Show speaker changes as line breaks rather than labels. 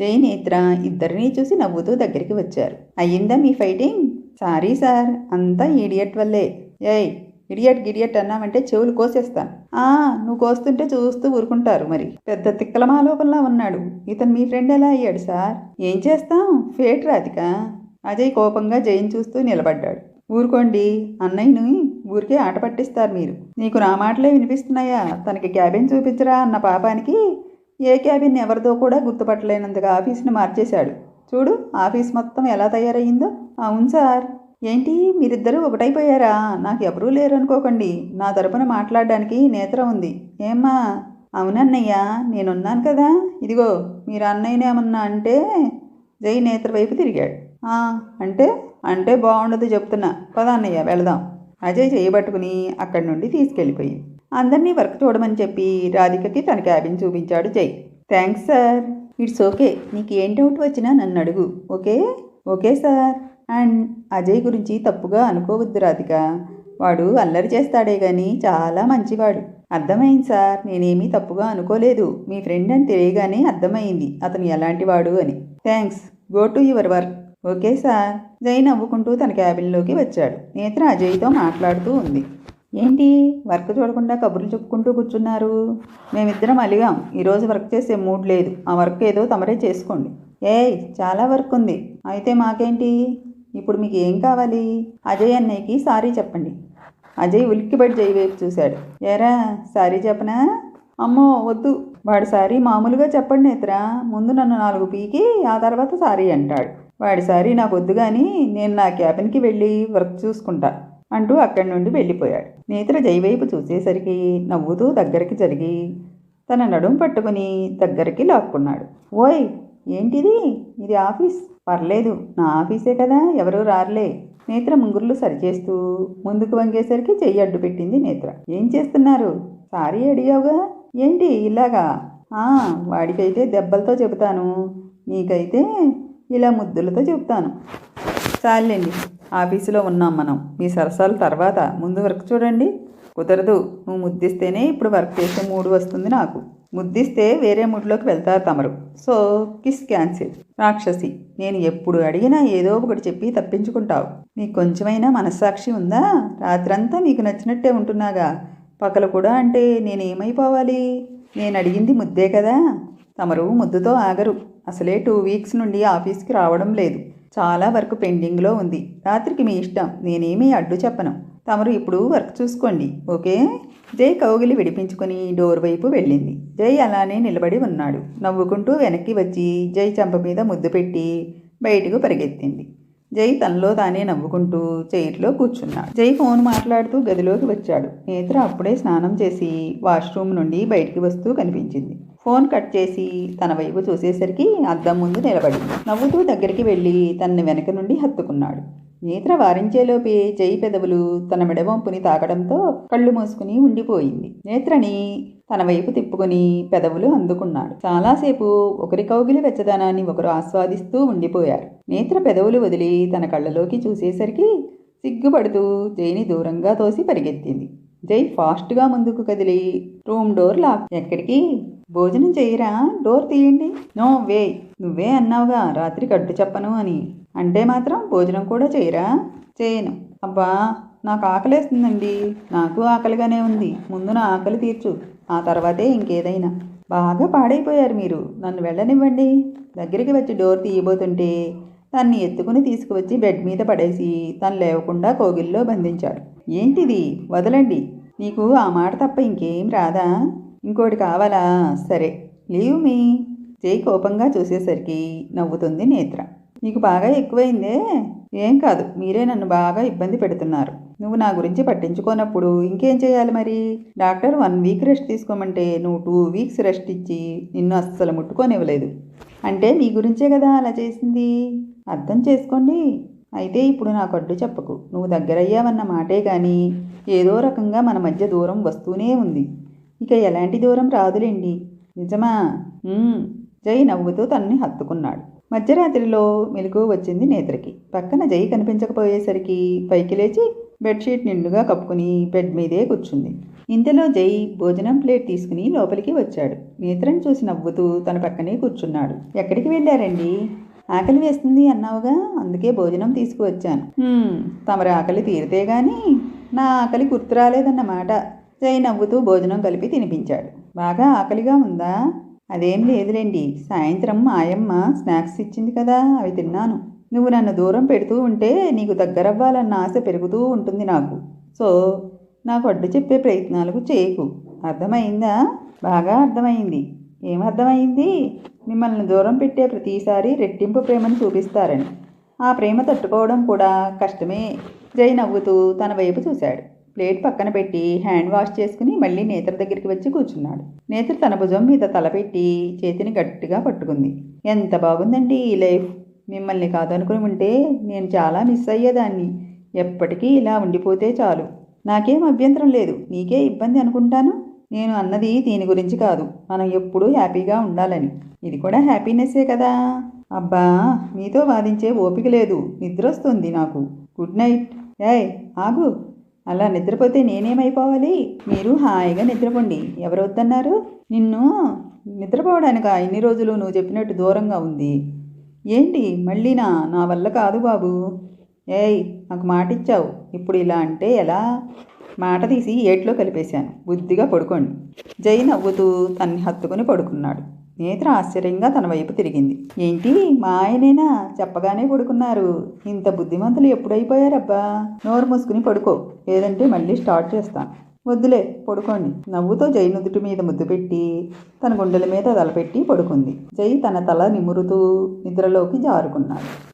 జయనేత్ర ఇద్దరినీ చూసి నవ్వుతూ దగ్గరికి వచ్చారు. అయ్యిందా మీ ఫైటింగ్? సారీ సార్ అంతా ఈడియట్ వల్లే. ఏయ్ ఇడియట్ గిడియట్ అన్నామంటే చెవులు కోసేస్తాను. ఆ నువ్వు కోస్తుంటే చూస్తూ ఊరుకుంటారు మరి. పెద్ద తిక్కల మాలోకంలా ఉన్నాడు. ఇతను మీ ఫ్రెండ్ ఎలా అయ్యాడు సార్? ఏం చేస్తాం? ఫేట్ రాధిక. అజయ్ కోపంగా జైన్ చూస్తూ నిలబడ్డాడు. ఊరుకోండి అన్నయ్యని ఊరికే ఆట పట్టిస్తారు మీరు. నీకు నా మాటలే వినిపిస్తున్నాయా? తనకి క్యాబిన్ చూపించరా అన్న పాపానికి? ఏ క్యాబిన్ ఎవరిదో కూడా గుర్తుపట్టలేనంతగా ఆఫీస్ని మార్చేశాడు. చూడు ఆఫీస్ మొత్తం ఎలా తయారయ్యిందో. అవును సార్. ఏంటి మీరిద్దరూ ఒకటైపోయారా? నాకు ఎవరూ లేరు అనుకోకండి నా తరపున మాట్లాడడానికి నేత్ర ఉంది. ఏమ్మా? అవునన్నయ్య నేనున్నాను కదా. ఇదిగో మీరు అన్నయ్యనేమన్నా అంటే జై నేత్ర వైపు తిరిగాడు. అంటే? అంటే బాగుండదు చెప్తున్నా. పద అన్నయ్య వెళదాం. అజయ్ చేయబట్టుకుని అక్కడి నుండి తీసుకెళ్ళిపోయింది. అందరినీ వర్క్ చూడమని చెప్పి రాధికకి తన క్యాబిన్ చూపించాడు జై. థ్యాంక్స్ సార్ ఇట్స్ ఓకే నీకు ఏం డౌట్ వచ్చినా నన్ను అడుగు. Okay okay sir and Ajay గురించి తప్పుగా అనుకోవద్దు రాధిక. వాడు అల్లరి చేస్తాడే కానీ చాలా మంచివాడు. అర్థమైంది సార్ నేనేమీ తప్పుగా అనుకోలేదు. మీ ఫ్రెండ్ అని తెలియగానే అర్థమైంది. అతను ఎలాంటి వాడు అని. Thanks go to your work okay sir Jai నవ్వుకుంటూ తన క్యాబిన్లోకి వచ్చాడు. నేత్ర అజయ్తో మాట్లాడుతూ ఉంది. ఏంటి? వర్క్ చూడకుండా కబుర్లు చెప్పుకుంటూ కూర్చున్నారు. మేమిద్దరం అలిగాం. ఈరోజు వర్క్ చేసే మూడ్ లేదు. ఆ వర్క్ ఏదో తమరే చేసుకోండి. ఏయ్ చాలా వర్క్ ఉంది. అయితే మాకేంటి? ఇప్పుడు మీకు ఏం కావాలి? అజయ్ అన్నయ్యకి సారీ చెప్పండి. అజయ్ ఉలిక్కిబడి జై వైపు చూశాడు. ఏరా సారీ చెప్పనా? అమ్మో వద్దు. వాడి సారీ మామూలుగా చెప్పండి నేత్రా. ముందు నన్ను నాలుగు పీకి ఆ తర్వాత సారీ అంటాడు. వాడి సారీ నాకు వద్దు కానీ నేను నా క్యాబిన్కి వెళ్ళి వర్క్ చూసుకుంటా. అంటూ అక్కడి నుండి వెళ్ళిపోయాడు. నేత్ర జై వైపు చూసేసరికి నవ్వుతూ దగ్గరికి జరిగి తన నడుం పట్టుకుని దగ్గరికి లాక్కున్నాడు. ఓయ్ ఏంటిది? ఇది ఆఫీస్? పర్లేదు నా ఆఫీసే కదా ఎవరూ రారులే. నేత్ర ముంగుర్లు సరిచేస్తూ ముందుకు వంగేసరికి చెయ్యి అడ్డు పెట్టింది నేత్ర. ఏం చేస్తున్నారు? సారీ అడిగావుగా? ఏంటి ఇలాగా? వాడికైతే దెబ్బలతో చెబుతాను. నీకైతే ఇలా ముద్దులతో చెప్తాను చాలండి ఆఫీసులో ఉన్నాం మనం. మీ సరసాల తర్వాత. ముందు వర్క్ చూడండి. కుదరదు. నువ్వు ముద్దిస్తేనే ఇప్పుడు వర్క్ చేసే మూడు వస్తుంది నాకు. ముద్దిస్తే వేరే మూడ్లోకి వెళ్తారు తమరు. So kiss cancel. రాక్షసి నేను ఎప్పుడు అడిగినా ఏదో ఒకటి చెప్పి తప్పించుకుంటావు. నీకు కొంచెమైనా మనస్సాక్షి ఉందా? రాత్రంతా నీకు నచ్చినట్టే ఉంటున్నాగా. పగలు కూడా అంటే నేనేమైపోవాలి? నేను అడిగింది ముద్దే కదా. తమరు ముద్దుతో ఆగరు. అసలే టూ వీక్స్ నుండి ఆఫీస్కి రావడం లేదు. చాలా వర్క్ పెండింగ్లో ఉంది. రాత్రికి మీ ఇష్టం. నేనేమీ అడ్డు చెప్పను. తమరు ఇప్పుడు వర్క్ చూసుకోండి. ఓకే? జై కౌగిలి విడిపించుకుని డోర్ వైపు వెళ్ళింది. జై అలానే నిలబడి ఉన్నాడు. నవ్వుకుంటూ వెనక్కి వచ్చి జై చెంప మీద ముద్దు పెట్టి బయటకు పరిగెత్తింది. జై తనలో తానే నవ్వుకుంటూ చైర్లో కూర్చున్నాడు. జై ఫోన్ మాట్లాడుతూ గదిలోకి వచ్చాడు. నేత్ర అప్పుడే స్నానం చేసి వాష్రూమ్ నుండి బయటికి వస్తూ కనిపించింది. ఫోన్ కట్ చేసి తన వైపు చూసేసరికి అద్దం ముందు నిలబడింది. నవ్వుతూ దగ్గరికి వెళ్ళి తనని వెనక నుండి హత్తుకున్నాడు. నేత్ర వారించేలోపే జై పెదవులు తన మెడవంపుని తాకడంతో కళ్ళు మూసుకుని ఉండిపోయింది. నేత్రని తన వైపు తిప్పుకొని పెదవులు అందుకున్నాడు. చాలాసేపు ఒకరి కౌగిలి వెచ్చదనాన్ని ఒకరు ఆస్వాదిస్తూ ఉండిపోయారు. నేత్ర పెదవులు వదిలి తన కళ్ళలోకి చూసేసరికి సిగ్గుపడుతూ జైని దూరంగా తోసి పరిగెత్తింది. జై ఫాస్ట్గా ముందుకు కదిలి రూమ్ డోర్ లాక్. ఎక్కడికి? భోజనం చేయరా డోర్ తీయండి. No way. నువ్వే అన్నావుగా రాత్రి కట్టు చెప్పను అని. అంటే మాత్రం భోజనం కూడా చేయరా చేయను. అబ్బా నాకు ఆకలేస్తుందండి. నాకు ఆకలిగానే ఉంది. ముందు నా ఆకలి తీర్చు. ఆ తర్వాతే ఇంకేదైనా. బాగా పాడైపోయారు మీరు. నన్ను వెళ్ళనివ్వండి. దగ్గరికి వచ్చి డోర్ తీయబోతుంటే తన్ని ఎత్తుకుని తీసుకువచ్చి బెడ్ మీద పడేసి తను లేవకుండా కోగిల్లో బంధించాడు. ఏంటిది? వదలండి. నీకు ఆ మాట తప్ప ఇంకేం రాదా? ఇంకోటి కావాలా? సరే. Leave me. జై కోపంగా చూసేసరికి నవ్వుతుంది నేత్ర. నీకు బాగా ఎక్కువైందే? ఏం కాదు. మీరే నన్ను బాగా ఇబ్బంది పెడుతున్నారు. నువ్వు నా గురించి పట్టించుకోనప్పుడు ఇంకేం చేయాలి మరి? డాక్టర్ వన్ వీక్ రెస్ట్ తీసుకోమంటే నువ్వు టూ వీక్స్ రెస్ట్ ఇచ్చి నిన్ను అస్సలు ముట్టుకోనివ్వలేదు. అంటే నీ గురించే కదా అలా చేసింది? అర్థం చేసుకోండి. అయితే ఇప్పుడు నాకు అడ్డు చెప్పకు. నువ్వు దగ్గరయ్యావన్న మాటే కానీ ఏదో రకంగా మన మధ్య దూరం వస్తూనే ఉంది. ఇక ఎలాంటి దూరం రాదులేండి. నిజమా? జై నవ్వుతూ తనని హత్తుకున్నాడు. మధ్యరాత్రిలో మెలకు వచ్చింది నేత్రకి. పక్కన జై కనిపించకపోయేసరికి పైకి లేచి బెడ్షీట్ నిండుగా కప్పుకుని బెడ్ మీదే కూర్చుంది. ఇంతలో జై భోజనం ప్లేట్ తీసుకుని లోపలికి వచ్చాడు. నేత్రని చూసి నవ్వుతూ తన పక్కనే కూర్చున్నాడు. ఎక్కడికి వెళ్ళారండి? ఆకలి వేస్తుంది అన్నావుగా? అందుకే భోజనం తీసుకువచ్చాను. తమరి ఆకలి తీరితే గాని నా ఆకలి గుర్తు రాలేదన్నమాట. జై నవ్వుతూ భోజనం కలిపి తినిపించాడు. బాగా ఆకలిగా ఉందా? అదేం లేదులేండి. సాయంత్రం ఆయమ్మ స్నాక్స్ ఇచ్చింది కదా అవి తిన్నాను. నువ్వు నన్ను దూరం పెడుతూ ఉంటే నీకు దగ్గరవ్వాలన్న ఆశ పెరుగుతూ ఉంటుంది నాకు. సో నాకు అడ్డు చెప్పే ప్రయత్నాలకు చేయకు. అర్థమైందా? బాగా అర్థమైంది. ఏం అర్థమైంది? మిమ్మల్ని దూరం పెట్టే ప్రతిసారి రెట్టింపు ప్రేమను చూపిస్తారని. ఆ ప్రేమ తట్టుకోవడం కూడా కష్టమే. జై నవ్వుతూ తన వైపు చూశాడు. ప్లేట్ పక్కన పెట్టి హ్యాండ్ వాష్ చేసుకుని మళ్ళీ నేత్ర దగ్గరికి వచ్చి కూర్చున్నాడు. నేత్ర తన భుజం మీద తలపెట్టి చేతిని గట్టిగా పట్టుకుంది. ఎంత బాగుందండి ఈ లైఫ్. మిమ్మల్ని కాదనుకుని ఉంటే నేను చాలా మిస్ అయ్యేదాన్ని. ఎప్పటికీ ఇలా ఉండిపోతే చాలు. నాకేం అభ్యంతరం లేదు. నీకే ఇబ్బంది అనుకుంటాను? నేను అన్నది దీని గురించి కాదు. మనం ఎప్పుడూ హ్యాపీగా ఉండాలని. ఇది కూడా హ్యాపీనెస్సే కదా. అబ్బా మీతో వాదించే ఓపిక లేదు. నిద్ర వస్తుంది నాకు. Good night. ఏయ్ ఆగు. అలా నిద్రపోతే నేనేమైపోవాలి? మీరు హాయిగా నిద్రపోండి. ఎవరు వద్దన్నారు? నిన్ను నిద్రపోవడానికా? ఇన్ని రోజులు నువ్వు చెప్పినట్టు దూరంగా ఉంది. ఏంటి? మళ్ళీనా నా వల్ల కాదు బాబు. ఏయ్ నాకు మాట ఇచ్చావు ఇప్పుడు ఇలా అంటే ఎలా? మాట తీసి ఏట్లో కలిపేశాను. బుద్ధిగా పడుకోండి. జై నవ్వుతూ తన్ని హత్తుకుని పడుకున్నాడు. నేత్ర ఆశ్చర్యంగా తన వైపు తిరిగింది. ఏంటి? మా ఆయనేనా? చెప్పగానే పడుకున్నారు. ఇంత బుద్ధిమంతులు ఎప్పుడైపోయారబ్బా? నోరు మూసుకుని పడుకో. లేదంటే మళ్ళీ స్టార్ట్ చేస్తాను వద్దులే పడుకోండి. నవ్వుతో జై నుదుటి మీద ముద్దు పెట్టి తన గుండెల మీద తలపెట్టి పడుకుంది. జై తన తల నిమురుతూ నిద్రలోకి జారుకున్నాడు.